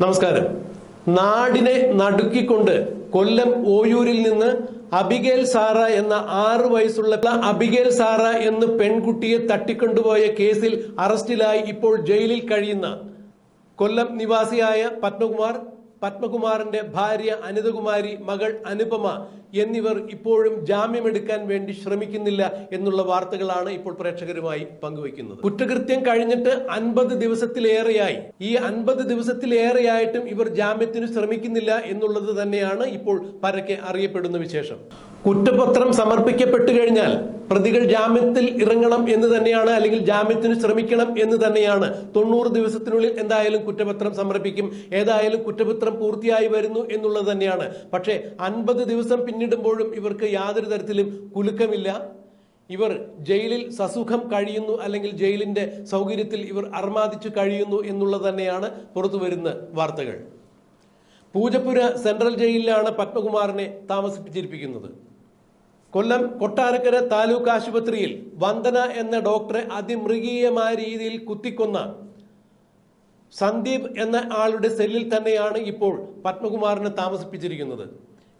നമസ്കാരം. നാടിനെ നടുക്കിക്കൊണ്ട് കൊല്ലം ഓയൂരിൽ നിന്ന് അബിഗേൽ സാറ എന്ന ആറു വയസ്സുള്ള അബിഗേൽ സാറ എന്ന പെൺകുട്ടിയെ തട്ടിക്കൊണ്ടുപോയ കേസിൽ അറസ്റ്റിലായി ഇപ്പോൾ ജയിലിൽ കഴിയുന്ന കൊല്ലം നിവാസിയായ പത്മകുമാർ പത്മകുമാറിന്റെ ഭാര്യ അനിതകുമാരി മകൾ അനുപമ എന്നിവർ ഇപ്പോഴും ജാമ്യമെടുക്കാൻ വേണ്ടി ശ്രമിക്കുന്നില്ല എന്നുള്ള വാർത്തകളാണ് ഇപ്പോൾ പ്രേക്ഷകരുമായി പങ്കുവയ്ക്കുന്നത്. കുറ്റകൃത്യം കഴിഞ്ഞിട്ട് അൻപത് ദിവസത്തിലേറെയായി. ഈ അൻപത് ദിവസത്തിലേറെയായിട്ടും ഇവർ ജാമ്യത്തിന് ശ്രമിക്കുന്നില്ല എന്നുള്ളത് തന്നെയാണ് ഇപ്പോൾ പരക്കെ അറിയപ്പെടുന്ന വിശേഷം. കുറ്റപത്രം സമർപ്പിക്കപ്പെട്ടു കഴിഞ്ഞാൽ പ്രതികൾ ജാമ്യത്തിൽ ഇറങ്ങണം എന്ന് തന്നെയാണ് അല്ലെങ്കിൽ ജാമ്യത്തിന് ശ്രമിക്കണം എന്ന് തന്നെയാണ്. തൊണ്ണൂറ് ദിവസത്തിനുള്ളിൽ എന്തായാലും കുറ്റപത്രം സമർപ്പിക്കും ഏതായാലും കുറ്റപത്രം പൂർത്തിയായി വരുന്നു എന്നുള്ളത് തന്നെയാണ്. പക്ഷേ അൻപത് ദിവസം പിന്നിടുമ്പോഴും ഇവർക്ക് യാതൊരു തരത്തിലും കുലുക്കമില്ല. ഇവർ ജയിലിൽ സസുഖം കഴിയുന്നു അല്ലെങ്കിൽ ജയിലിന്റെ സൗകര്യത്തിൽ ഇവർ അർമാദിച്ചു കഴിയുന്നു എന്നുള്ളത് തന്നെയാണ് പുറത്തു വരുന്ന വാർത്തകൾ. പൂജപ്പുര സെൻട്രൽ ജയിലിലാണ് പത്മകുമാറിനെ താമസിപ്പിച്ചിരിക്കുന്നത് കൊല്ലം കൊട്ടാരക്കര താലൂക്ക് ആശുപത്രിയിൽ വന്ദന എന്ന ഡോക്ടറെ അതിമൃഗീയമായ രീതിയിൽ കുത്തിക്കൊന്ന സന്ദീപ് എന്ന ആളുടെ സെല്ലിൽ തന്നെയാണ് ഇപ്പോൾ പത്മകുമാറിനെ താമസിപ്പിച്ചിരിക്കുന്നത്.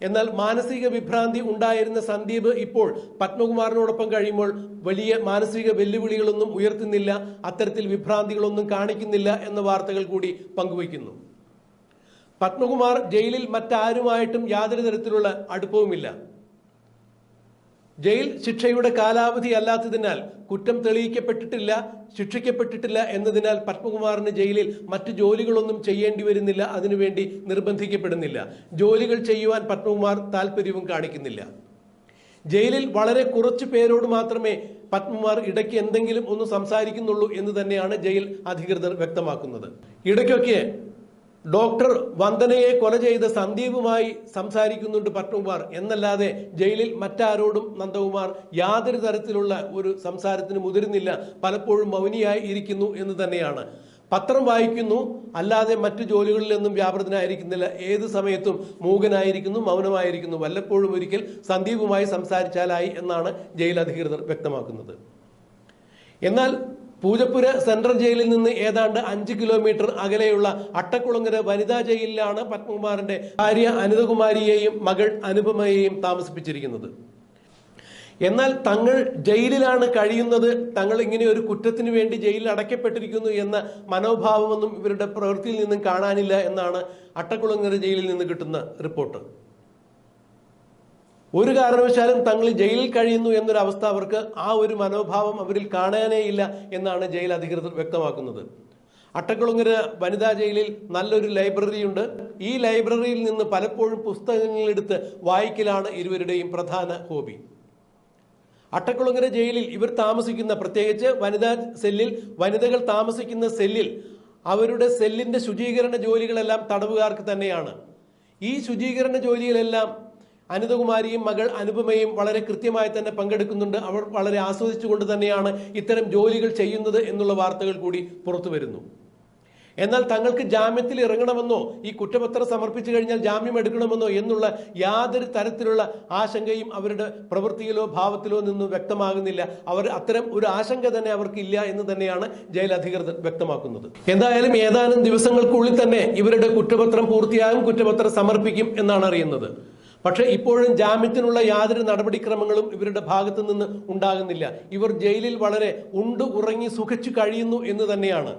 എന്നാൽ മാനസിക വിഭ്രാന്തി ഉണ്ടായിരുന്ന സന്ദീപ് ഇപ്പോൾ പത്മകുമാറിനോടൊപ്പം കഴിയുമ്പോൾ വലിയ മാനസിക വെല്ലുവിളികളൊന്നും ഉയർത്തുന്നില്ല അത്തരത്തിൽ വിഭ്രാന്തികളൊന്നും കാണിക്കുന്നില്ല എന്ന വാർത്തകൾ കൂടി പങ്കുവയ്ക്കുന്നു. പത്മകുമാർ ജയിലിൽ മറ്റാരുമായിട്ടും യാതൊരു തരത്തിലുള്ള അടുപ്പവുമില്ല. ജയിൽ ശിക്ഷയുടെ കാലാവധി അല്ലാത്തതിനാൽ കുറ്റം തെളിയിക്കപ്പെട്ടിട്ടില്ല ശിക്ഷിക്കപ്പെട്ടിട്ടില്ല എന്നതിനാൽ പത്മകുമാറിന് ജയിലിൽ മറ്റു ജോലികളൊന്നും ചെയ്യേണ്ടി വരുന്നില്ല അതിനുവേണ്ടി നിർബന്ധിക്കപ്പെടുന്നില്ല. ജോലികൾ ചെയ്യുവാൻ പത്മകുമാർ താല്പര്യവും കാണിക്കുന്നില്ല. ജയിലിൽ വളരെ കുറച്ചു പേരോട് മാത്രമേ പത്മകുമാർ ഇടയ്ക്ക് എന്തെങ്കിലും ഒന്ന് സംസാരിക്കുന്നുള്ളൂ എന്ന് തന്നെയാണ് ജയിൽ അധികൃതർ വ്യക്തമാക്കുന്നത്. ഇടയ്ക്കൊക്കെ ഡോക്ടർ വന്ദനയെ കൊല ചെയ്ത സന്ദീപുമായി സംസാരിക്കുന്നുണ്ട് പത്മകുമാർ. എന്നല്ലാതെ ജയിലിൽ മറ്റാരോടും നന്ദകുമാർ യാതൊരു തരത്തിലുള്ള ഒരു സംസാരത്തിന് മുതിരുന്നില്ല. പലപ്പോഴും മൗനിയായി ഇരിക്കുന്നു എന്ന് തന്നെയാണ്. പത്രം വായിക്കുന്നു. അല്ലാതെ മറ്റു ജോലികളിലൊന്നും വ്യാപൃതനായിരിക്കുന്നില്ല. ഏത് സമയത്തും മൂകനായിരിക്കുന്നു മൗനമായിരിക്കുന്നു. വല്ലപ്പോഴും ഒരിക്കൽ സന്ദീപുമായി സംസാരിച്ചാലായി എന്നാണ് ജയിൽ അധികൃതർ വ്യക്തമാക്കുന്നത്. എന്നാൽ പൂജപ്പുര സെൻട്രൽ ജയിലിൽ നിന്ന് ഏതാണ്ട് അഞ്ച് കിലോമീറ്റർ അകലെയുള്ള അട്ടക്കുളങ്ങര വനിതാ ജയിലിലാണ് പത്മകുമാറിന്റെ ഭാര്യ അനിതകുമാരിയെയും മകൾ അനുപമയെയും താമസിപ്പിച്ചിരിക്കുന്നത്. എന്നാൽ തങ്ങൾ ജയിലിലാണ് കഴിയുന്നത് തങ്ങൾ ഇങ്ങനെ ഒരു കുറ്റത്തിന് വേണ്ടി ജയിലിൽ അടയ്ക്കപ്പെട്ടിരിക്കുന്നു എന്ന മനോഭാവമൊന്നും ഇവരുടെ പ്രവൃത്തിയിൽ നിന്നും കാണാനില്ല എന്നാണ് അട്ടക്കുളങ്ങര ജയിലിൽ നിന്ന് കിട്ടുന്ന റിപ്പോർട്ട്. ഒരു കാരണവശാലും തങ്ങൾ ജയിലിൽ കഴിയുന്നു എന്നൊരു അവസ്ഥ അവർക്ക് ആ ഒരു മനോഭാവം അവരിൽ കാണാനേ ഇല്ല എന്നാണ് ജയിൽ അധികൃതർ വ്യക്തമാക്കുന്നത്. അട്ടക്കുളങ്ങര വനിതാ ജയിലിൽ നല്ലൊരു ലൈബ്രറിയുണ്ട് ഈ ലൈബ്രറിയിൽ നിന്ന് പലപ്പോഴും പുസ്തകങ്ങൾ എടുത്ത് വായിക്കലാണ് ഇരുവരുടെയും പ്രധാന ഹോബി. അട്ടക്കുളങ്ങര ജയിലിൽ ഇവർ താമസിക്കുന്ന പ്രത്യേകിച്ച് വനിതാ സെല്ലിൽ വനിതകൾ താമസിക്കുന്ന സെല്ലിൽ അവരുടെ സെല്ലിന്റെ ശുചീകരണ ജോലികളെല്ലാം തടവുകാർക്ക് തന്നെയാണ്. ഈ ശുചീകരണ ജോലിയിലെല്ലാം അനിതകുമാരിയും മകൾ അനുപമയും വളരെ കൃത്യമായി തന്നെ പങ്കെടുക്കുന്നുണ്ട്. അവർ വളരെ ആസ്വദിച്ചുകൊണ്ട് തന്നെയാണ് ഇത്തരം ജോലികൾ ചെയ്യുന്നത് എന്നുള്ള വാർത്തകൾ കൂടി പുറത്തു വരുന്നു. എന്നാൽ തങ്ങൾക്ക് ജാമ്യത്തിൽ ഇറങ്ങണമെന്നോ ഈ കുറ്റപത്രം സമർപ്പിച്ചു കഴിഞ്ഞാൽ ജാമ്യം എടുക്കണമെന്നോ എന്നുള്ള യാതൊരു തരത്തിലുള്ള ആശങ്കയും അവരുടെ പ്രവൃത്തിയിലോ ഭാവത്തിലോ നിന്നും വ്യക്തമാകുന്നില്ല. അവർ അത്തരം ഒരു ആശങ്ക തന്നെ അവർക്കില്ല എന്ന് തന്നെയാണ് ജയിൽ അധികൃതർ വ്യക്തമാക്കുന്നത്. എന്തായാലും ഏതാനും ദിവസങ്ങൾക്കുള്ളിൽ തന്നെ ഇവരുടെ കുറ്റപത്രം പൂർത്തിയാകും കുറ്റപത്രം സമർപ്പിക്കും എന്നാണ് അറിയുന്നത്. പക്ഷേ ഇപ്പോഴും ജാമ്യത്തിനുള്ള യാതൊരു നടപടിക്രമങ്ങളും ഇവരുടെ ഭാഗത്തു നിന്ന് ഉണ്ടാകുന്നില്ല. ഇവർ ജയിലിൽ വളരെ ഉണ്ട് ഉറങ്ങി സുഖിച്ചു കഴിയുന്നു എന്ന് തന്നെയാണ്.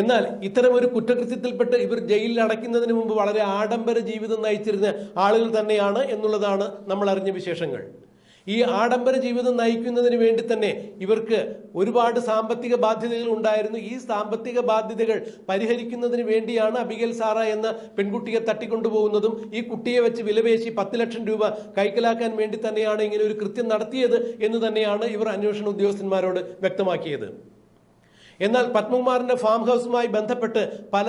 എന്നാൽ ഇത്തരം ഒരു കുറ്റകൃത്യത്തിൽപ്പെട്ട് ഇവർ ജയിലിൽ അടയ്ക്കുന്നതിന് മുമ്പ് വളരെ ആഡംബര ജീവിതം നയിച്ചിരുന്ന ആളുകൾ തന്നെയാണ് എന്നുള്ളതാണ് നമ്മൾ അറിഞ്ഞ വിശേഷങ്ങൾ. ഈ ആഡംബര ജീവിതം നയിക്കുന്നതിന് വേണ്ടി തന്നെ ഇവർക്ക് ഒരുപാട് സാമ്പത്തിക ബാധ്യതകൾ ഉണ്ടായിരുന്നു. ഈ സാമ്പത്തിക ബാധ്യതകൾ പരിഹരിക്കുന്നതിന് വേണ്ടിയാണ് അബിഗൽ സാറ എന്ന പെൺകുട്ടിയെ തട്ടിക്കൊണ്ടുപോകുന്നതും ഈ കുട്ടിയെ വെച്ച് വിലപേശി പത്ത് ലക്ഷം രൂപ കൈക്കലാക്കാൻ വേണ്ടി തന്നെയാണ് ഇങ്ങനെ ഒരു കൃത്യം നടത്തിയത് എന്ന് തന്നെയാണ് ഇവർ അന്വേഷണ ഉദ്യോഗസ്ഥന്മാരോട് വ്യക്തമാക്കിയത്. എന്നാൽ പത്മകുമാറിന്റെ ഫാം ഹൗസുമായി ബന്ധപ്പെട്ട് പല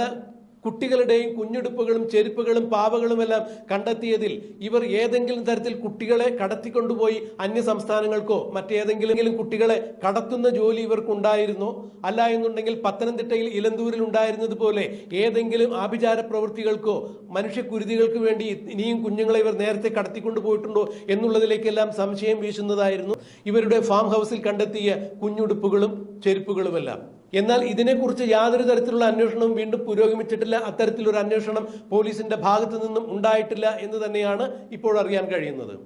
കുട്ടികളുടെയും കുഞ്ഞുടുപ്പുകളും ചെരുപ്പുകളും പാവകളുമെല്ലാം കണ്ടെത്തിയതിൽ ഇവർ ഏതെങ്കിലും തരത്തിൽ കുട്ടികളെ കടത്തിക്കൊണ്ടുപോയി അന്യ സംസ്ഥാനങ്ങൾക്കോ മറ്റേതെങ്കിലും കുട്ടികളെ കടത്തുന്ന ജോലി ഇവർക്കുണ്ടായിരുന്നോ? അല്ല എന്നുണ്ടെങ്കിൽ പത്തനംതിട്ടയിൽ ഇലന്തൂരിൽ ഉണ്ടായിരുന്നത് പോലെ ഏതെങ്കിലും ആഭിചാര പ്രവൃത്തികൾക്കോ മനുഷ്യക്കുരുതികൾക്ക് വേണ്ടി ഇനിയും കുഞ്ഞുങ്ങളെ ഇവർ നേരത്തെ കടത്തിക്കൊണ്ടു പോയിട്ടുണ്ടോ എന്നുള്ളതിലേക്കെല്ലാം സംശയം വീശുന്നതായിരുന്നു ഇവരുടെ ഫാം ഹൗസിൽ കണ്ടെത്തിയ കുഞ്ഞുടുപ്പുകളും ചെരുപ്പുകളുമെല്ലാം. എന്നാൽ ഇതിനെക്കുറിച്ച് യാതൊരു തരത്തിലുള്ള അന്വേഷണവും വീണ്ടും പുരോഗമിച്ചിട്ടില്ല. അത്തരത്തിലൊരു അന്വേഷണം പോലീസിന്റെ ഭാഗത്തു നിന്നും ഉണ്ടായിട്ടില്ല എന്ന് തന്നെയാണ് ഇപ്പോൾ അറിയാൻ കഴിയുന്നത്.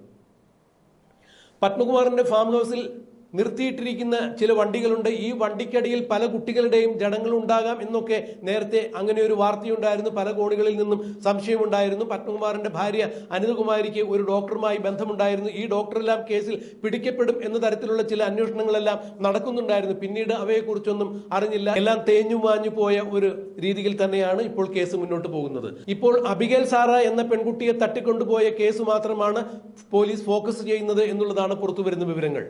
പത്മകുമാറിന്റെ ഫാം ഹൗസിൽ നിർത്തിയിട്ടിരിക്കുന്ന ചില വണ്ടികളുണ്ട്. ഈ വണ്ടിക്കടിയിൽ പല കുട്ടികളുടെയും ജനങ്ങൾ ഉണ്ടാകാം എന്നൊക്കെ നേരത്തെ അങ്ങനെ ഒരു വാർത്തയുണ്ടായിരുന്നു. പല കോണുകളിൽ നിന്നും സംശയമുണ്ടായിരുന്നു. പത്മകുമാറിന്റെ ഭാര്യ അനിതകുമാരിക്ക് ഒരു ഡോക്ടറുമായി ബന്ധമുണ്ടായിരുന്നു. ഈ ഡോക്ടറെല്ലാം കേസിൽ പിടിക്കപ്പെടും എന്ന തരത്തിലുള്ള ചില അന്വേഷണങ്ങളെല്ലാം നടക്കുന്നുണ്ടായിരുന്നു. പിന്നീട് അവയെക്കുറിച്ചൊന്നും അറിഞ്ഞില്ല. എല്ലാം തേഞ്ഞു മാഞ്ഞു പോയ ഒരു രീതിയിൽ തന്നെയാണ് ഇപ്പോൾ കേസ് മുന്നോട്ട് പോകുന്നത്. ഇപ്പോൾ അബിഗേൽ സാറ എന്ന പെൺകുട്ടിയെ തട്ടിക്കൊണ്ടുപോയ കേസ് മാത്രമാണ് പോലീസ് ഫോക്കസ് ചെയ്യുന്നത് എന്നുള്ളതാണ് പുറത്തുവരുന്ന വിവരങ്ങൾ.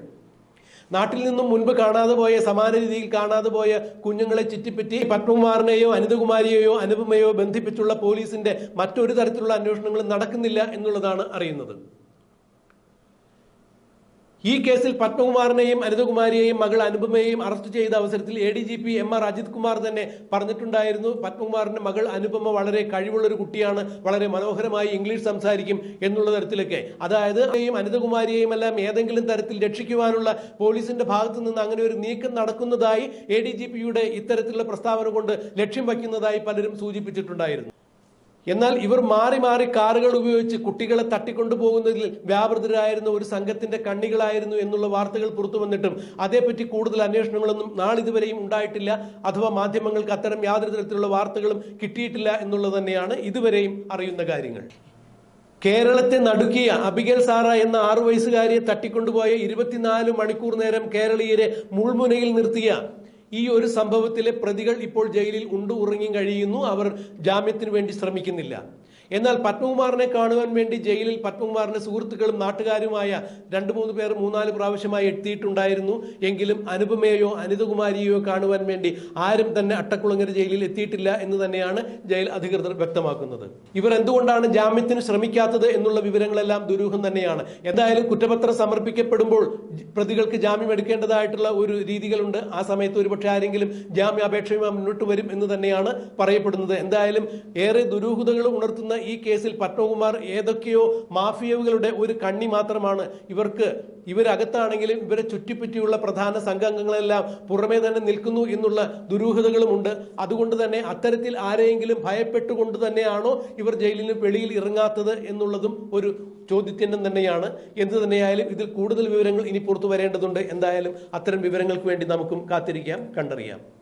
നാട്ടിൽ നിന്നും മുൻപ് കാണാതെ പോയ സമാന രീതിയിൽ കാണാതെ പോയ കുഞ്ഞുങ്ങളെ ചുറ്റിപ്പറ്റി പത്മകുമാറിനെയോ അനിതകുമാരിയെയോ അനുപമയോ ബന്ധിപ്പിച്ചുള്ള പോലീസിന്റെ മറ്റൊരു തരത്തിലുള്ള അന്വേഷണങ്ങളും നടക്കുന്നില്ല എന്നുള്ളതാണ് അറിയുന്നത്. ഈ കേസിൽ പത്മകുമാറിനെയും അനിതകുമാരിയെയും മകൾ അനുപമയെയും അറസ്റ്റ് ചെയ്ത അവസരത്തിൽ A D G P M R Ajith Kumar തന്നെ പറഞ്ഞിട്ടുണ്ടായിരുന്നു. പത്മകുമാറിന്റെ മകൾ അനുപമ വളരെ കഴിവുള്ളൊരു കുട്ടിയാണ്. വളരെ മനോഹരമായി ഇംഗ്ലീഷ് സംസാരിക്കും എന്നുള്ള തരത്തിലൊക്കെ. അതായത് അനിതകുമാരിയെയും എല്ലാം ഏതെങ്കിലും തരത്തിൽ രക്ഷിക്കുവാനുള്ള പോലീസിന്റെ ഭാഗത്തു നിന്ന് അങ്ങനെ ഒരു നീക്കം നടക്കുന്നതായി എ ഡി ജി പിയുടെ ഇത്തരത്തിലുള്ള പ്രസ്താവന കൊണ്ട് ലക്ഷ്യം വയ്ക്കുന്നതായി പലരും സൂചിപ്പിച്ചിട്ടുണ്ടായിരുന്നു. എന്നാൽ ഇവർ മാറി മാറി കാറുകൾ ഉപയോഗിച്ച് കുട്ടികളെ തട്ടിക്കൊണ്ടുപോകുന്നതിൽ വ്യാപൃതരായിരുന്ന ഒരു സംഘത്തിന്റെ കണ്ണികളായിരുന്നു എന്നുള്ള വാർത്തകൾ പുറത്തു വന്നിട്ടും അതേപ്പറ്റി കൂടുതൽ അന്വേഷണങ്ങളൊന്നും നാളിതുവരെയും ഉണ്ടായിട്ടില്ല അഥവാ മാധ്യമങ്ങൾക്ക് അത്തരം യാതൊരു തരത്തിലുള്ള വാർത്തകളും കിട്ടിയിട്ടില്ല എന്നുള്ളത് തന്നെയാണ് ഇതുവരെയും അറിയുന്ന കാര്യങ്ങൾ. കേരളത്തെ നടുക്കിയ അബിഗൽ സാറ എന്ന ആറു വയസ്സുകാരിയെ തട്ടിക്കൊണ്ടുപോയ ഇരുപത്തിനാല് മണിക്കൂർ നേരം കേരളീയരെ മുൾമുനയിൽ നിർത്തിയ ഈ ഒരു സംഭവത്തിലെ പ്രതികൾ ഇപ്പോൾ ജയിലിൽ ഉണ്ട് ഉറങ്ങി കഴിയുന്നു. അവർ ജാമ്യത്തിന് വേണ്ടി ശ്രമിക്കുന്നില്ല. എന്നാൽ പത്മകുമാറിനെ കാണുവാൻ വേണ്ടി ജയിലിൽ പത്മകുമാറിന്റെ സുഹൃത്തുക്കളും നാട്ടുകാരുമായ രണ്ടു മൂന്ന് പേർ മൂന്നാൽ പ്രാവശ്യമായി എത്തിയിട്ടുണ്ടായിരുന്നു. എങ്കിലും അനുപമയെയോ അനിതകുമാരിയോ കാണുവാൻ വേണ്ടി ആരും തന്നെ അട്ടക്കുളങ്ങര ജയിലിൽ എത്തിയിട്ടില്ല എന്ന് തന്നെയാണ് ജയിൽ അധികൃതർ വ്യക്തമാക്കുന്നത്. ഇവർ എന്തുകൊണ്ടാണ് ജാമ്യത്തിന് ശ്രമിക്കാത്തത് എന്നുള്ള വിവരങ്ങളെല്ലാം ദുരൂഹം തന്നെയാണ്. എന്തായാലും കുറ്റപത്രം സമർപ്പിക്കപ്പെടുമ്പോൾ പ്രതികൾക്ക് ജാമ്യം എടുക്കേണ്ടതായിട്ടുള്ള ഒരു രീതികളുണ്ട്. ആ സമയത്ത് ഒരുപക്ഷെ ആരെങ്കിലും ജാമ്യാപേക്ഷയുമായി മുന്നോട്ട് വരും എന്ന് തന്നെയാണ് പറയപ്പെടുന്നത്. എന്തായാലും ഏറെ ദുരൂഹതകൾ ഉണർത്തുന്ന ഈ കേസിൽ പത്മകുമാർ ഏതൊക്കെയോ മാഫിയകളുടെ ഒരു കണ്ണി മാത്രമാണ്. ഇവർക്ക് ഇവരകത്താണെങ്കിലും ഇവരെ ചുറ്റിപ്പറ്റിയുള്ള പ്രധാന സംഘാംഗങ്ങളെല്ലാം പുറമേ തന്നെ നിൽക്കുന്നു എന്നുള്ള ദുരൂഹതകളുമുണ്ട്. അതുകൊണ്ട് തന്നെ അത്തരത്തിൽ ആരെയെങ്കിലും ഭയപ്പെട്ടുകൊണ്ട് തന്നെയാണോ ഇവർ ജയിലിന് വെളിയിൽ ഇറങ്ങാത്തത് എന്നുള്ളതും ഒരു ചോദ്യചിഹ്നം തന്നെയാണ്. എന്ത് തന്നെയായാലും ഇതിൽ കൂടുതൽ വിവരങ്ങൾ ഇനി പുറത്തു വരേണ്ടതുണ്ട്. എന്തായാലും അത്തരം വിവരങ്ങൾക്ക് വേണ്ടി നമുക്കും കാത്തിരിക്കാം കണ്ടറിയാം.